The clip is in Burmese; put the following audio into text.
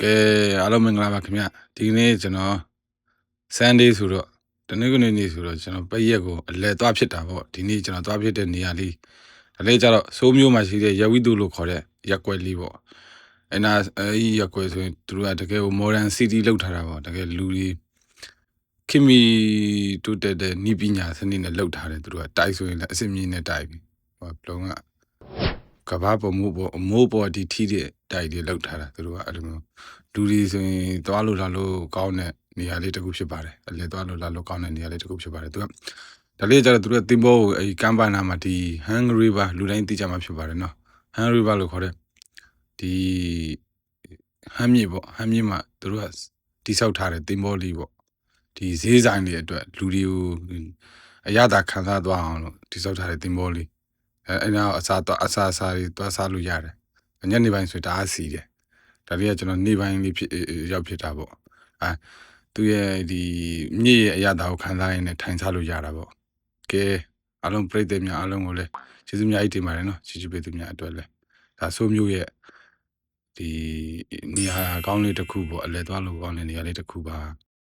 ကဲအားလုံးမင်္ဂလာပါခင်ဗျဒီနေ့ကျွန်တော် Sunday ဆိုတော့တနင်္ဂနွေနေ့ဆိုတော့ကျွန်တော်ပိတ်ရက်ကိုအလဲသွားဖြစ်တာပေါ့ဒီနေ့ကျွန်တော်သွားဖြစ်တဲ့နေရာလေးဒါလေးကျတော့စိုးမျိုးမှာရှိတဲ့ရဝိတုလို့ခေါ်တဲ့ရက်ကွက်လေးပေါ့အဲ့နာအဲ့ဒီရက်ကွက်ဆိုရင်သူတို့ကတကယ်ကို modern city လောက်ထားတာပေါ့တကယ်လူတွေခင်မီတိုးတက်တဲ့နီးပညာစနစ်နဲ့လောက်ထားတယ်သူတို့ကတိုက်ဆိုရင်လည်းအစစ်မြင့်နဲ့တိုက်ပြီဟောဘလုံးကကဘာပေါ်မိုးပေါ်အမိုးပေါ်ဒီထီးတဲ့ တိုက်တွေလောက်ထားတာသူတို့ကအဲ့လိုမျိုးလူတွေဆိုရင်သွားလို့လာလို့ကောင်းတဲ့နေရာလေးတစ်ခုဖြစ်ပါတယ်အလဲသွားလို့လာလို့ကောင်းတဲ့နေရာလေးတစ်ခုဖြစ်ပါတယ်သူကဒါလေးကျတော့သူတို့ကတင်ဘောကိုအဲ့ဒီကမ်ပနာမှာဒီ Hungry River လူတိုင်းသိကြမှာဖြစ်ပါတယ်နော် Hungry River လို့ခေါ်တဲ့ဒီဟမ်းမြေပေါ့ဟမ်းမြေမှာသူတို့ကတိဆောက်ထားတဲ့တင်ဘောလေးပေါ့ဒီဈေးဆိုင်တွေအတွက်လူတွေကိုအရသာခံစားသွားအောင်လို့တိဆောက်ထားတဲ့တင်ဘောလေးအဲအဲ့နောက်အစားတော့အစားအစားတွေသွားစားလို့ရတယ်။ ညနေပိုင်းဆိုတအားစီတယ်။ဒါလေးကကျွန်တော်နေ့ပိုင်းလေးဖြစ်အေးအေးရောက်ဖြစ်တာပေါ့။အဲသူရဲ့ဒီမြည့်ရဲ့အရသာကိုခံစားရင်းနဲ့ထိုင်စားလို့ရတာပေါ့။ကဲအားလုံးပြည့်တဲ့များအားလုံးကိုလည်းကျေးဇူးများကြီးတင်ပါတယ်နော်။ချစ်ချစ်ပေးသူများအတွက်လည်းဒါဆိုမျိုးရဲ့ဒီနေရာကောင်းလေးတစ်ခုပေါ့အလဲသွားလို့ကောင်းတဲ့နေရာလေးတစ်ခုပါ